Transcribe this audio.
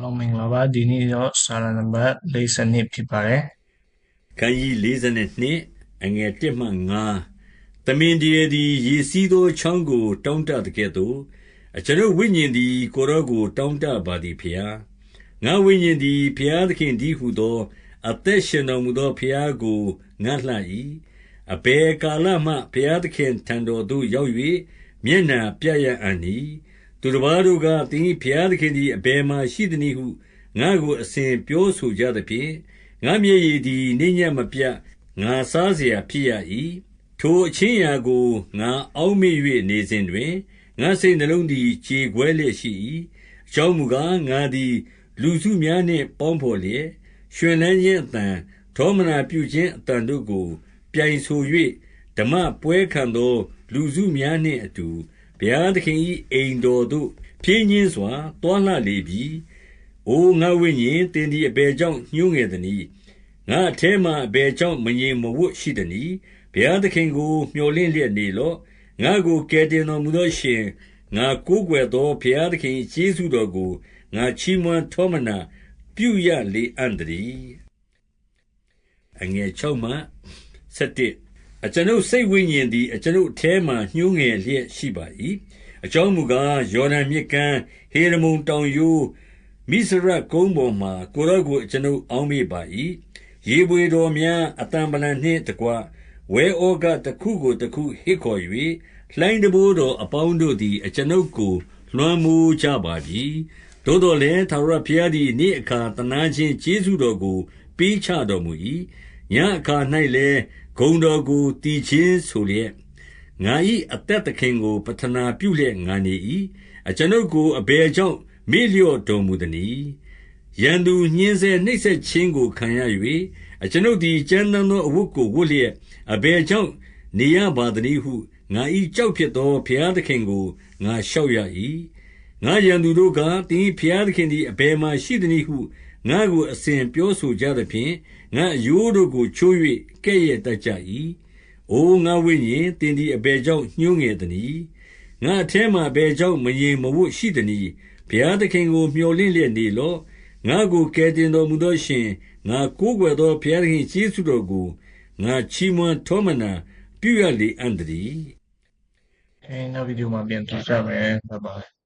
အားလုံးမင်္ဂလာပါဒီနေ့တော့စာရနံပါတ်42ဖြစ်ပါတယ်ခန်းကြီး42အငယ်1မှ9သမင်တည်းသည်ရေစီးသောချောင်းကို တောင်းတတကဲ့သို့အကျွန်ုပ်ဝိညာဉ်သည်ကိုရောကို တောင်းတပါသည်ဖျားငါဝိညာဉ်သည်ဖျားသခင်ဒီဟုသော အသက်ရှင်တော်မူသောဖျားကိုငတ်လှ၏အဘယ်ကာလမှဖျားသခင်ထံတော်သို့ရောက်၍မျက်နှာပြရအံ့ဤ သူတပါးတို့က၊သင်၏ဘုရားသခင်သည် အဘယ်မှာရှိသနည်းဟု ငါ့ကို အစဉ်ပြောဆိုကြသဖြင့်၊ငါ့မျက်ရည်သည် နေ့ညဉ့်မပြတ် ငါစားစရာဖြစ်ရ၏။ထိုအခြင်းအရာကို ငါအောက်မေ့၍နေစဉ်တွင်၊ငါ့စိတ်နှလုံးသည် ကြေကွဲလျက်ရှိ၏။အကြောင်းမူကား၊ငါသည် လူစုများနှင့် ပေါင်းဘော်လျက်၊ရွှင်လန်းခြင်းအသံ၊ထောမနာပြုခြင်းအသံတို့ကို ပြိုင်ဆို၍ဓမ္မပွဲခံသော လူစုများနှင့်အတူ ဘုရားသခင်၏အိမ်တော်သို့ ဖြင်းညင်းစွာတွာလာလေပြီ။အိုငါဝိညာဉ် သင်သည် အဘယ်ကြောင့် ညှိုးငယ်သနည်း ငါအထဲမှအဘယ်ကြောင့် မငြိမ်မဝတ်ရှိသနည်း ဘုရားသခင်ကိုမျှော်လင့်လျက်နေလော့ ငါကို ကယ်တင်တော်မူသောရှင် ငါကိုးကွယ်သော ဘုရားသခင် ကျေးဇူးတော်ကို ငါချီးမွမ်းထောမနာပြုရလေအံ့တည်းအငယ်6မှ7 အကျွန်ုပ်စိတ်ဝိညာဉ်သည် အကျွန်ုပ်အထဲမှညှိုးငယ်လျက်ရှိပါ၏အကြောင်းမူကား ယော်ဒန်မြစ်ကမ်း ဟေရမုန်တောင်ယိုး မိစရကုန်းပေါ်မှာ ကိုရော့ကိုကျွန်ုပ် အောင်းမိပါ၏ရေပွေတော်များအတံပလံနှင့်တကွ ဝဲဩကတစ်ခုကိုတစ်ခု ဟစ်ခေါ်၍လှိုင်းတဘိုးတော်အပေါင်းတို့သည် အကျွန်ုပ်ကို လွှမ်းမိုးကြပါပြီ သို့တော်လည်းသာရဘုရားသည် နေ့အခါတနာခြင်းကျေးဇူးတော်ကို ပေးချတော်မူ၏ညအခါ၌လည်း ဂုံတော်ကိုတည်ခြင်းဆိုလျက် ငါ၏အသက်သခင်ကိုပထနာပြုလျက် ငါနေ၏အကျွန်ုပ်ကို အဘယ်ကြောင့် မေ့လျော့တော်မူသနည်း ရန်သူညှင်းဆဲနှိပ်စက်ခြင်းကို ခံရ၍အကျွန်ုပ်သည် ကြမ်းတမ်းသောအဝတ်ကို ဝတ်လျက် အဘယ်ကြောင့် နေရပါသနည်းဟု ငါ၏ကြောက်ဖြစ်သော ဘုရားသခင်ကို ငါလျှောက်ရ၏ငါရန်သူတို့ကတင်းဘုရားသခင်သည် အဘယ်မှရှိသနည်းဟု ငါကိုအစဉ်ပြောဆိုကြသဖြင့် ငါအယိုးတို့ကို ချိုး၍ကဲ့ရဲ့တတ်ကြ၏။အိုငါဝိညာဉ် သင်သည် အဘယ်ကြောင့် ညှိုးငယ်သနည်း။ငါအထဲမှအဘယ်ကြောင့် မငြိမ်မဝပ်ရှိသနည်း။ဘုရားသခင်ကိုမျှော်လင့်လျက်နေလော့။ငါကို ကယ်တင်တော်မူသောအရှင်၊ငါကိုးကွယ်သော ဘုရားသခင် ကျေးဇူးတော်ကို ငါချီးမွမ်းထောမနာပြုရလေအံ့သတည်းအဲနောက်ဗီဒီယိုမှာ ပြန်တွေ့ကြမယ် ဘိုင်ဘိုင်